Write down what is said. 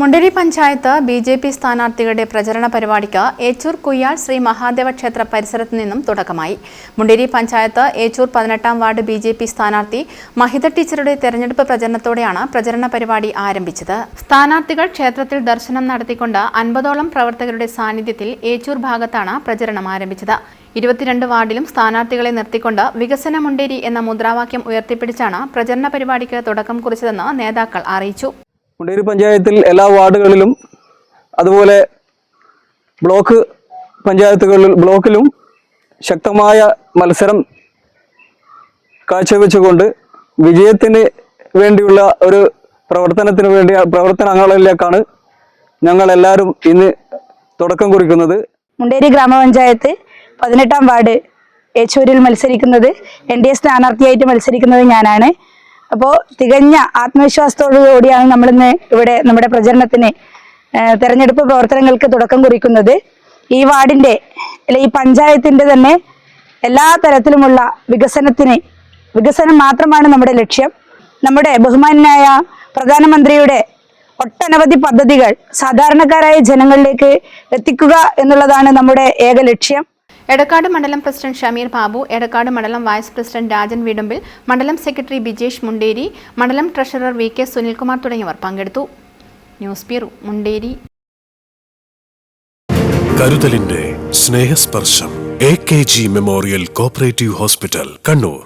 Munderi panchayat B J P സ്ഥാനാർത്ഥികളുടെ പ്രചരണ പരിപാടിക്ക് ഏച്ചൂർ കുയ്യാൾ ശ്രീ മഹാദേവ ക്ഷേത്ര പരിസരത്ത് നിന്നും തുടക്കമായി. മുണ്ടേരി പഞ്ചായത്ത് ഏച്ചൂർ പതിനെട്ടാം വാർഡ് ബി ജെ പി സ്ഥാനാർത്ഥി മഹിത ടീച്ചറുടെ തെരഞ്ഞെടുപ്പ് പ്രചരണത്തോടെയാണ് പ്രചരണ പരിപാടി ആരംഭിച്ചത്. സ്ഥാനാർത്ഥികൾ ക്ഷേത്രത്തിൽ ദർശനം നടത്തിക്കൊണ്ട് അൻപതോളം പ്രവർത്തകരുടെ സാന്നിധ്യത്തിൽ ഏച്ചൂർ ഭാഗത്താണ് പ്രചരണം ആരംഭിച്ചത്. ഇരുപത്തിരണ്ട് വാർഡിലും സ്ഥാനാർത്ഥികളെ നിർത്തിക്കൊണ്ട് വികസന മുണ്ടേരി എന്ന മുദ്രാവാക്യം ഉയർത്തിപ്പിടിച്ചാണ് പ്രചരണ പരിപാടിക്ക് തുടക്കം കുറിച്ചതെന്ന് നേതാക്കൾ അറിയിച്ചു. മുണ്ടേരി പഞ്ചായത്തിൽ എല്ലാ വാർഡുകളിലും അതുപോലെ ബ്ലോക്ക് പഞ്ചായത്തുകളിൽ ബ്ലോക്കിലും ശക്തമായ മത്സരം കാഴ്ചവെച്ചുകൊണ്ട് വിജയത്തിന് വേണ്ടിയുള്ള ഒരു പ്രവർത്തനത്തിന് വേണ്ടി പ്രവർത്തനങ്ങളിലേക്കാണ് ഞങ്ങൾ എല്ലാവരും ഇന്ന് തുടക്കം കുറിക്കുന്നത്. മുണ്ടേരി ഗ്രാമപഞ്ചായത്ത് പതിനെട്ടാം വാർഡ് ഏച്ചൂരിൽ മത്സരിക്കുന്നത് എൻ ഡി എ സ്ഥാനാർത്ഥിയായിട്ട് മത്സരിക്കുന്നത് ഞാനാണ്. അപ്പോൾ തികഞ്ഞ ആത്മവിശ്വാസത്തോടു കൂടിയാണ് നമ്മളിന്ന് ഇവിടെ നമ്മുടെ പ്രചരണത്തിന് തെരഞ്ഞെടുപ്പ് പ്രവർത്തനങ്ങൾക്ക് തുടക്കം കുറിക്കുന്നത്. ഈ വാർഡിന്റെ അല്ലെ ഈ പഞ്ചായത്തിന്റെ തന്നെ എല്ലാ തരത്തിലുമുള്ള വികസനത്തിന് വികസനം മാത്രമാണ് നമ്മുടെ ലക്ഷ്യം. നമ്മുടെ ബഹുമാനായ പ്രധാനമന്ത്രിയുടെ ഒട്ടനവധി പദ്ധതികൾ സാധാരണക്കാരായ ജനങ്ങളിലേക്ക് എത്തിക്കുക എന്നുള്ളതാണ് നമ്മുടെ ഏക ലക്ഷ്യം. എടക്കാട് മണ്ഡലം പ്രസിഡന്റ് ഷമീർ ബാബു എടക്കാട് മണ്ഡലം വൈസ് പ്രസിഡന്റ് രാജൻ വീടുമ്പിൽ മണ്ഡലം സെക്രട്ടറി ബിജേഷ് മുണ്ടേരി മണ്ഡലം ട്രഷറർ വി കെ സുനിൽകുമാർ തുടങ്ങിയവർ പങ്കെടുത്തു. News bureau Munderi. കരുതലിന്റെ Snehasparsham A K G memorial cooperative hospital Kannur.